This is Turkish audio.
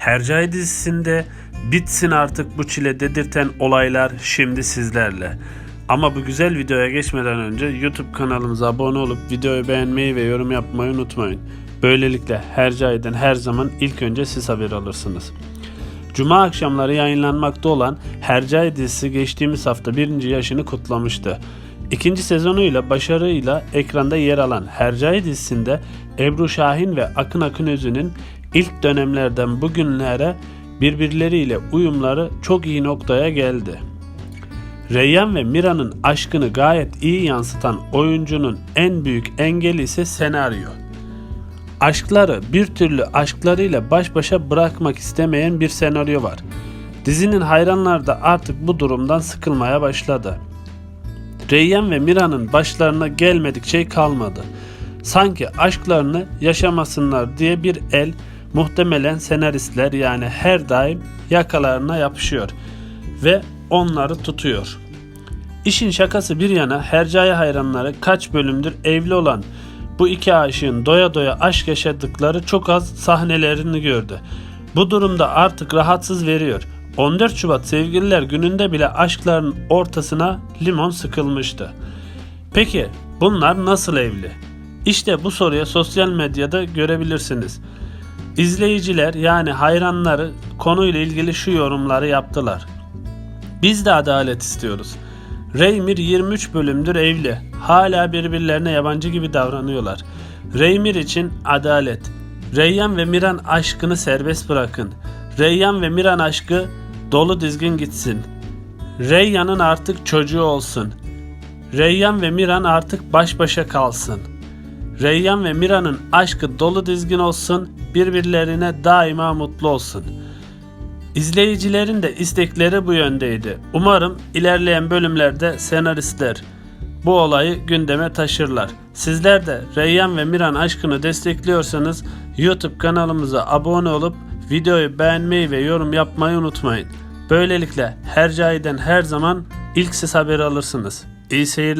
Hercai dizisinde bitsin artık bu çile dedirten olaylar şimdi sizlerle. Ama bu güzel videoya geçmeden önce YouTube kanalımıza abone olup videoyu beğenmeyi ve yorum yapmayı unutmayın. Böylelikle Hercai'den her zaman ilk önce siz haber alırsınız. Cuma akşamları yayınlanmakta olan Hercai dizisi geçtiğimiz hafta birinci yaşını kutlamıştı. İkinci sezonuyla başarıyla ekranda yer alan Hercai dizisinde Ebru Şahin ve Akın Akın Özü'nün ilk dönemlerden bugünlere birbirleriyle uyumları çok iyi noktaya geldi. Reyyan ve Mira'nın aşkını gayet iyi yansıtan oyuncunun en büyük engeli ise senaryo. Aşkları bir türlü aşklarıyla baş başa bırakmak istemeyen bir senaryo var. Dizinin hayranları da artık bu durumdan sıkılmaya başladı. Reyyan ve Mira'nın başlarına gelmedik şey kalmadı. Sanki aşklarını yaşamasınlar diye bir el muhtemelen senaristler yani her daim yakalarına yapışıyor ve onları tutuyor. İşin şakası bir yana Hercai hayranları kaç bölümdür evli olan bu iki aşığın doya doya aşk yaşadıkları çok az sahnelerini gördü. Bu durumda artık rahatsız veriyor. 14 Şubat Sevgililer Günü'nde bile aşkların ortasına limon sıkılmıştı. Peki bunlar nasıl evli? İşte bu soruya sosyal medyada görebilirsiniz. İzleyiciler yani hayranları konuyla ilgili şu yorumları yaptılar. Biz de adalet istiyoruz. Reymir 23 bölümdür evli. Hala birbirlerine yabancı gibi davranıyorlar. Reymir için adalet. Reyyan ve Miran aşkını serbest bırakın. Reyyan ve Miran aşkı dolu dizgin gitsin. Reyyan'ın artık çocuğu olsun. Reyyan ve Miran artık baş başa kalsın. Reyyan ve Mira'nın aşkı dolu dizgin olsun, birbirlerine daima mutlu olsun. İzleyicilerin de istekleri bu yöndeydi. Umarım ilerleyen bölümlerde senaristler bu olayı gündeme taşırlar. Sizler de Reyyan ve Miran aşkını destekliyorsanız YouTube kanalımıza abone olup videoyu beğenmeyi ve yorum yapmayı unutmayın. Böylelikle Hercai'den her zaman ilk siz haberi alırsınız. İyi seyirler.